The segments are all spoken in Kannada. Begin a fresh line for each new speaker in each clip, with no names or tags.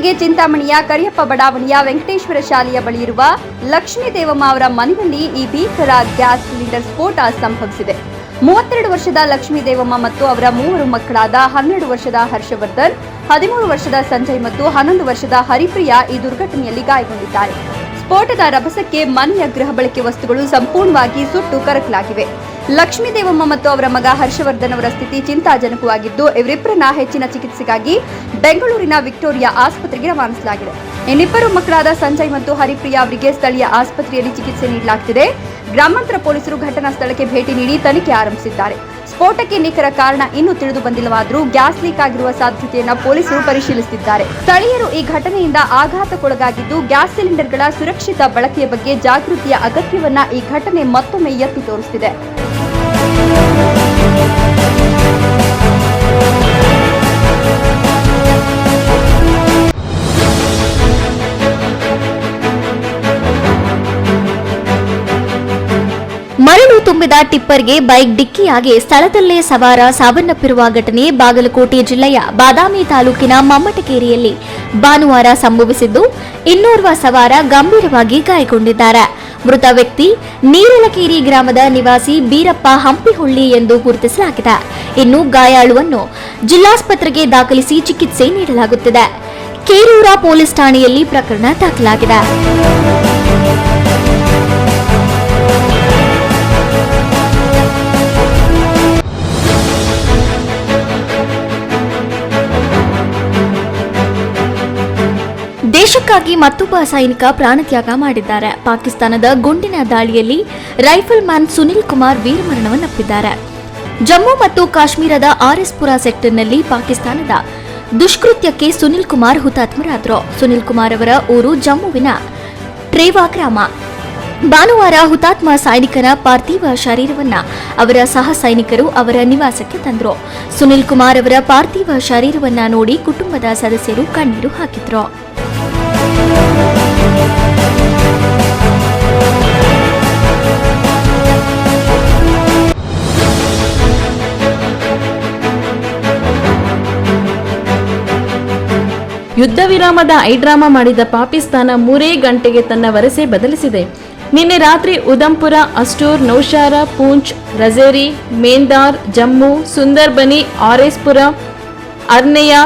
ಬೆಳಗ್ಗೆ ಚಿಂತಾಮಣಿಯ ಕರಿಯಪ್ಪ ಬಡಾವಣೆಯ ವೆಂಕಟೇಶ್ವರ ಶಾಲೆಯ ಬಳಿ ಇರುವ ಲಕ್ಷ್ಮೀ ದೇವಮ್ಮ ಅವರ ಮನೆಯಲ್ಲಿ ಈ ಭೀಕರ ಗ್ಯಾಸ್ ಸಿಲಿಂಡರ್ ಸ್ಫೋಟ ಸಂಭವಿಸಿದೆ. ಮೂವತ್ತೆರಡು ವರ್ಷದ ಲಕ್ಷ್ಮೀ ದೇವಮ್ಮ ಮತ್ತು ಅವರ ಮೂವರು ಮಕ್ಕಳಾದ ಹನ್ನೆರಡು ವರ್ಷದ ಹರ್ಷವರ್ಧನ್, ಹದಿಮೂರು ವರ್ಷದ ಸಂಜಯ್ ಮತ್ತು ಹನ್ನೊಂದು ವರ್ಷದ ಹರಿಪ್ರಿಯಾ ಈ ದುರ್ಘಟನೆಯಲ್ಲಿ ಗಾಯಗೊಂಡಿದ್ದಾರೆ. ಸ್ಫೋಟದ ರಭಸಕ್ಕೆ ಮನೆಯ ಗೃಹ ಬಳಕೆ ವಸ್ತುಗಳು ಸಂಪೂರ್ಣವಾಗಿ ಸುಟ್ಟು ಕರಕಲಾಗಿವೆ. ಲಕ್ಷ್ಮೀ ದೇವಮ್ಮ ಮತ್ತು ಅವರ ಮಗ ಹರ್ಷವರ್ಧನ್ ಅವರ ಸ್ಥಿತಿ ಚಿಂತಾಜನಕವಾಗಿದ್ದು, ಇವರಿಬ್ಬರನ್ನ ಹೆಚ್ಚಿನ ಚಿಕಿತ್ಸೆಗಾಗಿ ಬೆಂಗಳೂರಿನ ವಿಕ್ಟೋರಿಯಾ ಆಸ್ಪತ್ರೆಗೆ ರವಾನಿಸಲಾಗಿದೆ. ಇನ್ನಿಬ್ಬರು ಮಕ್ಕಳಾದ ಸಂಜಯ್ ಮತ್ತು ಹರಿಪ್ರಿಯಾ ಅವರಿಗೆ ಸ್ಥಳೀಯ ಆಸ್ಪತ್ರೆಯಲ್ಲಿ ಚಿಕಿತ್ಸೆ ನೀಡಲಾಗುತ್ತಿದೆ ಗ್ರಾಮಾಂತರ ಪೊಲೀಸರು ಘಟನಾ ಸ್ಥಳಕ್ಕೆ ಭೇಟಿ ನೀಡಿ ತನಿಖೆ ಆರಂಭಿಸಿದ್ದಾರೆ. ಸ್ಫೋಟಕ್ಕೆ ನಿಖರ ಕಾರಣ ಇನ್ನೂ ತಿಳಿದು ಬಂದಿಲ್ಲವಾದರೂ ಗ್ಯಾಸ್ ಲೀಕ್ ಆಗಿರುವ ಸಾಧ್ಯತೆಯನ್ನು ಪೊಲೀಸರು ಪರಿಶೀಲಿಸುತ್ತಿದ್ದಾರೆ. ಸ್ಥಳೀಯರು ಈ ಘಟನೆಯಿಂದ ಆಘಾತಕ್ಕೊಳಗಾಗಿದ್ದು, ಗ್ಯಾಸ್ ಸಿಲಿಂಡರ್ಗಳ ಸುರಕ್ಷಿತ ಬಳಕೆಯ ಬಗ್ಗೆ ಜಾಗೃತಿಯ ಅಗತ್ಯವನ್ನ ಈ ಘಟನೆ ಮತ್ತೊಮ್ಮೆ ಎತ್ತಿ ತೋರಿಸುತ್ತಿದೆ
ಮರಳು ತುಂಬಿದ ಟಿಪ್ಪರ್ಗೆ ಬೈಕ್ ಡಿಕ್ಕಿಯಾಗಿ ಸ್ಥಳದಲ್ಲೇ ಸವಾರ ಸಾವನ್ನಪ್ಪಿರುವ ಘಟನೆ ಬಾಗಲಕೋಟೆ ಜಿಲ್ಲೆಯ ಬಾದಾಮಿ ತಾಲೂಕಿನ ಮಮ್ಮಟಕೇರಿಯಲ್ಲಿ ಭಾನುವಾರ ಸಂಭವಿಸಿದ್ದು, ಇನ್ನೋರ್ವ ಸವಾರ ಗಂಭೀರವಾಗಿ ಗಾಯಗೊಂಡಿದ್ದಾರೆ. ಮೃತ ವ್ಯಕ್ತಿ ನೀರಲಕೇರಿ ಗ್ರಾಮದ ನಿವಾಸಿ ಬೀರಪ್ಪ ಹಂಪಿಹುಳ್ಳಿ ಎಂದು ಗುರುತಿಸಲಾಗಿದೆ. ಇನ್ನು ಗಾಯಾಳುವನ್ನು ಜಿಲ್ಲಾಸ್ಪತ್ರೆಗೆ ದಾಖಲಿಸಿ ಚಿಕಿತ್ಸೆ ನೀಡಲಾಗುತ್ತಿದೆ. ಕೇರೂರ ಪೊಲೀಸ್ ಠಾಣೆಯಲ್ಲಿ ಪ್ರಕರಣ ದಾಖಲಾಗಿದೆ. ದೇಶಕ್ಕಾಗಿ ಮತ್ತೊಬ್ಬ ಸೈನಿಕ ಪ್ರಾಣತ್ಯಾಗ ಮಾಡಿದ್ದಾರೆ. ಪಾಕಿಸ್ತಾನದ ಗುಂಡಿನ ದಾಳಿಯಲ್ಲಿ ರೈಫಲ್ ಮ್ಯಾನ್ ಸುನಿಲ್ ಕುಮಾರ್ ವೀರಮರಣವನ್ನಪ್ಪಿದ್ದಾರೆ ಜಮ್ಮು ಮತ್ತು ಕಾಶ್ಮೀರದ ಆರ್ಎಸ್ಪುರ ಸೆಕ್ಟರ್ನಲ್ಲಿ ಪಾಕಿಸ್ತಾನದ ದುಷ್ಕೃತ್ಯಕ್ಕೆ ಸುನಿಲ್ ಕುಮಾರ್ ಹುತಾತ್ಮರಾದರು. ಸುನಿಲ್ ಕುಮಾರ್ ಅವರ ಊರು ಜಮ್ಮುವಿನ ಟ್ರೇವಾ ಗ್ರಾಮ. ಭಾನುವಾರ ಹುತಾತ್ಮ ಸೈನಿಕನ ಪಾರ್ಥಿವ ಶರೀರವನ್ನ ಅವರ ಸಹ ಸೈನಿಕರು ಅವರ ನಿವಾಸಕ್ಕೆ ತಂದರು. ಸುನಿಲ್ ಕುಮಾರ್ ಅವರ ಪಾರ್ಥಿವ ಶರೀರವನ್ನ ನೋಡಿ ಕುಟುಂಬದ ಸದಸ್ಯರು ಕಣ್ಣೀರು ಹಾಕಿದ್ರು.
ಯುದ್ಧ ವಿರಾಮದ ಐಡ್ರಾಮಾ ಮಾಡಿದ ಪಾಕಿಸ್ತಾನ ಮೂರೇ ಗಂಟೆಗೆ ತನ್ನ ವರಸೆ ಬದಲಿಸಿದೆ. ನಿನ್ನೆ ರಾತ್ರಿ ಉದಂಪುರ ಅಸ್ಟೂರ್, ನೌಶಾರ, ಪೂಂಚ್, ರಜೇರಿ ಮೇಂದಾರ್ ಜಮ್ಮು, ಸುಂದರ್ಬನಿ, ಆರೇಸ್ಪುರ, ಅರ್ನೆಯ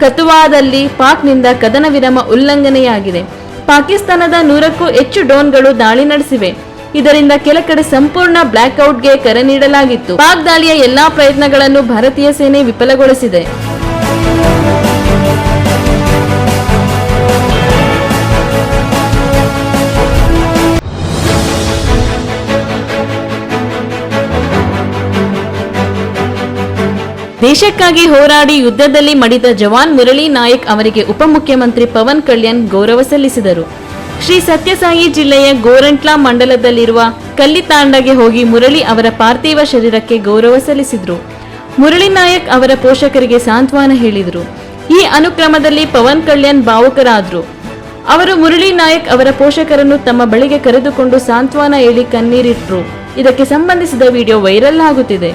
ಕತುವಾದಲ್ಲಿ ಪಾಕ್ನಿಂದ ಕದನ ವಿರಾಮ ಉಲ್ಲಂಘನೆಯಾಗಿದೆ. ಪಾಕಿಸ್ತಾನದ ನೂರಕ್ಕೂ ಹೆಚ್ಚು ಡ್ರೋನ್ಗಳು ದಾಳಿ ನಡೆಸಿವೆ. ಇದರಿಂದ ಕೆಲ ಕಡೆ ಸಂಪೂರ್ಣ ಬ್ಲಾಕ್ಔಟ್ಗೆ ಕರೆ ನೀಡಲಾಗಿತ್ತು. ಪಾಕ್ ದಾಳಿಯ ಎಲ್ಲಾ ಪ್ರಯತ್ನಗಳನ್ನು ಭಾರತೀಯ ಸೇನೆ ವಿಫಲಗೊಳಿಸಿದೆ. ದೇಶಕ್ಕಾಗಿ ಹೋರಾಡಿ ಯುದ್ಧದಲ್ಲಿ ಮಡಿದ ಜವಾನ್ ಮುರಳಿ ನಾಯಕ್ ಅವರಿಗೆ ಉಪಮುಖ್ಯಮಂತ್ರಿ ಪವನ್ ಕಲ್ಯಾಣ್ ಗೌರವ ಸಲ್ಲಿಸಿದರು. ಶ್ರೀ ಸತ್ಯಸಾಯಿ ಜಿಲ್ಲೆಯ ಗೋರಂಟ್ಲಾ ಮಂಡಲದಲ್ಲಿರುವ ಕಲ್ಲಿತಾಂಡಗೆ ಹೋಗಿ ಮುರಳಿ ಅವರ ಪಾರ್ಥಿವ ಶರೀರಕ್ಕೆ ಗೌರವ ಸಲ್ಲಿಸಿದರು. ಮುರಳಿ ನಾಯಕ್ ಅವರ ಪೋಷಕರಿಗೆ ಸಾಂತ್ವನ ಹೇಳಿದರು. ಈ ಅನುಕ್ರಮದಲ್ಲಿ ಪವನ್ ಕಲ್ಯಾಣ್ ಭಾವುಕರಾದರು. ಅವರು ಮುರಳಿ ನಾಯಕ್ ಅವರ ಪೋಷಕರನ್ನು ತಮ್ಮ ಬಳಿಗೆ ಕರೆದುಕೊಂಡು ಸಾಂತ್ವನ ಹೇಳಿ ಕಣ್ಣೀರಿಟ್ಟರು ಇದಕ್ಕೆ ಸಂಬಂಧಿಸಿದ ವಿಡಿಯೋ ವೈರಲ್ ಆಗುತ್ತಿದೆ.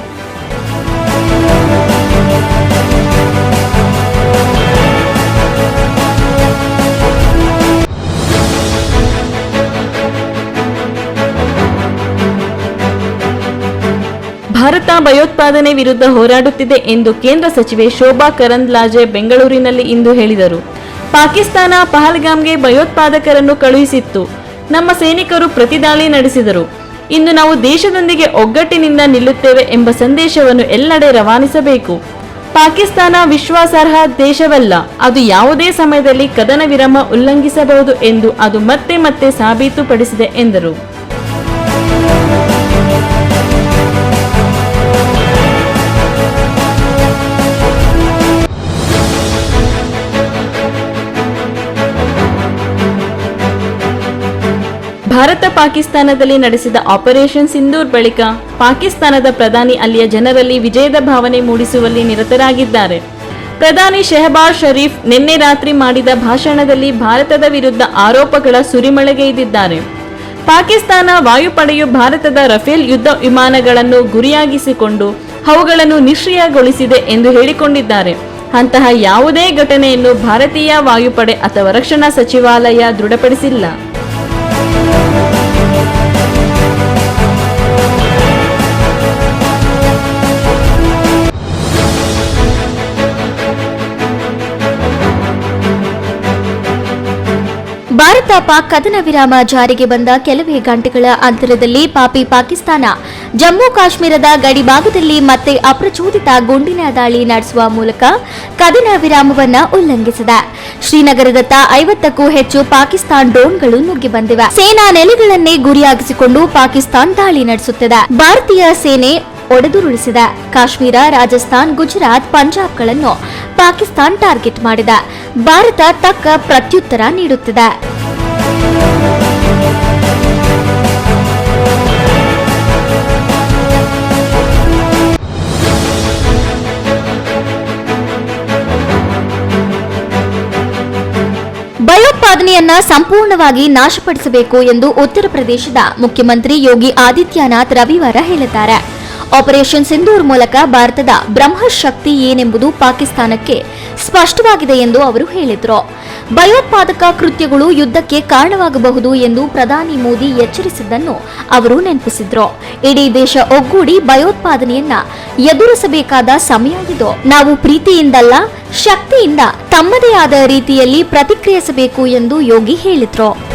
ಭಾರತ ಭಯೋತ್ಪಾದನೆ ವಿರುದ್ಧ ಹೋರಾಡುತ್ತಿದೆ ಎಂದು ಕೇಂದ್ರ ಸಚಿವೆ ಶೋಭಾ ಕರಂದ್ಲಾಜೆ ಬೆಂಗಳೂರಿನಲ್ಲಿ ಇಂದು ಹೇಳಿದರು. ಪಾಕಿಸ್ತಾನ ಪಹಲ್ಗಾಮ್ಗೆ ಭಯೋತ್ಪಾದಕರನ್ನು ಕಳುಹಿಸಿತ್ತು. ನಮ್ಮ ಸೈನಿಕರು ಪ್ರತಿದಾಳಿ ನಡೆಸಿದರು. ಇಂದು ನಾವು ದೇಶದೊಂದಿಗೆ ಒಗ್ಗಟ್ಟಿನಿಂದ ನಿಲ್ಲುತ್ತೇವೆ ಎಂಬ ಸಂದೇಶವನ್ನು ಎಲ್ಲೆಡೆ ರವಾನಿಸಬೇಕು. ಪಾಕಿಸ್ತಾನ ವಿಶ್ವಾಸಾರ್ಹ ದೇಶವಲ್ಲ, ಅದು ಯಾವುದೇ ಸಮಯದಲ್ಲಿ ಕದನ ವಿರಾಮ ಉಲ್ಲಂಘಿಸಬಹುದು ಎಂದು ಅದು ಮತ್ತೆ ಮತ್ತೆ ಸಾಬೀತುಪಡಿಸಿದೆ ಎಂದರು. ಪಾಕಿಸ್ತಾನದಲ್ಲಿ ನಡೆಸಿದ ಆಪರೇಷನ್ ಸಿಂಧೂರ್ ಬಳಿಕ ಪಾಕಿಸ್ತಾನದ ಪ್ರಧಾನಿ ಅಲ್ಲಿಯ ಜನರಲ್ಲಿ ವಿಜಯದ ಭಾವನೆ ಮೂಡಿಸುವಲ್ಲಿ ನಿರತರಾಗಿದ್ದಾರೆ. ಪ್ರಧಾನಿ ಶೆಹಬಾಜ್ ಶರೀಫ್ ನಿನ್ನೆ ರಾತ್ರಿ ಮಾಡಿದ ಭಾಷಣದಲ್ಲಿ ಭಾರತದ ವಿರುದ್ಧ ಆರೋಪಗಳ ಸುರಿಮಳೆಗೈದಿದ್ದಾರೆ ಪಾಕಿಸ್ತಾನ ವಾಯುಪಡೆಯು ಭಾರತದ ರಫೇಲ್ ಯುದ್ಧ ವಿಮಾನಗಳನ್ನು ಗುರಿಯಾಗಿಸಿಕೊಂಡು ಅವುಗಳನ್ನು ನಿಷ್ಕ್ರಿಯಗೊಳಿಸಿದೆ ಎಂದು ಹೇಳಿಕೊಂಡಿದ್ದಾರೆ. ಅಂತಹ ಯಾವುದೇ ಘಟನೆಯನ್ನು ಭಾರತೀಯ ವಾಯುಪಡೆ ಅಥವಾ ರಕ್ಷಣಾ ಸಚಿವಾಲಯ ದೃಢಪಡಿಸಿಲ್ಲ.
ಪಾಕ್ ಕದನ ವಿರಾಮ ಜಾರಿಗೆ ಬಂದ ಕೆಲವೇ ಗಂಟೆಗಳ ಅಂತರದಲ್ಲಿ ಪಾಪಿ ಪಾಕಿಸ್ತಾನ, ಜಮ್ಮು ಕಾಶ್ಮೀರದ ಗಡಿಭಾಗದಲ್ಲಿ ಮತ್ತೆ ಅಪ್ರಚೋದಿತ ಗುಂಡಿನ ದಾಳಿ ನಡೆಸುವ ಮೂಲಕ ಕದನ ವಿರಾಮವನ್ನು ಉಲ್ಲಂಘಿಸಿದೆ. ಶ್ರೀನಗರದತ್ತ ಐವತ್ತಕ್ಕೂ ಹೆಚ್ಚು ಪಾಕಿಸ್ತಾನ್ ಡ್ರೋನ್ಗಳು ನುಗ್ಗಿ ಬಂದಿವೆ. ಸೇನಾ ನೆಲೆಗಳನ್ನೇ ಗುರಿಯಾಗಿಸಿಕೊಂಡು ಪಾಕಿಸ್ತಾನ್ ದಾಳಿ ನಡೆಸುತ್ತಿದೆ. ಭಾರತೀಯ ಸೇನೆ ಒಡೆದುರುಳಿಸಿದೆ. ಕಾಶ್ಮೀರ, ರಾಜಸ್ಥಾನ್, ಗುಜರಾತ್, ಪಂಜಾಬ್ಗಳನ್ನು ಪಾಕಿಸ್ತಾನ್ ಟಾರ್ಗೆಟ್ ಮಾಡಿದೆ. ಭಾರತ ತಕ್ಕ ಪ್ರತ್ಯುತ್ತರ ನೀಡುತ್ತಿದೆ. ಭಯೋತ್ಪಾದನೆಯನ್ನ ಸಂಪೂರ್ಣವಾಗಿ ನಾಶಪಡಿಸಬೇಕು ಎಂದು ಉತ್ತರ ಪ್ರದೇಶದ ಮುಖ್ಯಮಂತ್ರಿ ಯೋಗಿ ಆದಿತ್ಯನಾಥ್ ರವಿವಾರ ಹೇಳಿದ್ದಾರೆ. ಆಪರೇಷನ್ ಸಿಂಧೂರ್ ಮೂಲಕ ಭಾರತದ ಬ್ರಹ್ಮಶಕ್ತಿ ಏನೆಂಬುದು ಪಾಕಿಸ್ತಾನಕ್ಕೆ ಸ್ಪಷ್ಟವಾಗಿದೆ ಎಂದು ಅವರು ಹೇಳಿದರು. ಭಯೋತ್ಪಾದಕ ಕೃತ್ಯಗಳು ಯುದ್ಧಕ್ಕೆ ಕಾರಣವಾಗಬಹುದು ಎಂದು ಪ್ರಧಾನಿ ಮೋದಿ ಎಚ್ಚರಿಸಿದ್ದನ್ನು ಅವರು ನೆನಪಿಸಿದ್ರು. ಇಡೀ ದೇಶ ಒಗ್ಗೂಡಿ ಭಯೋತ್ಪಾದನೆಯನ್ನ ಎದುರಿಸಬೇಕಾದ ಸಮಯ ನಾವು ಪ್ರೀತಿಯಿಂದಲ್ಲ, ಶಕ್ತಿಯಿಂದ ತಮ್ಮದೇ ಆದ ರೀತಿಯಲ್ಲಿ ಪ್ರತಿಕ್ರಿಯಿಸಬೇಕು ಎಂದು ಯೋಗಿ ಹೇಳಿದ್ರು.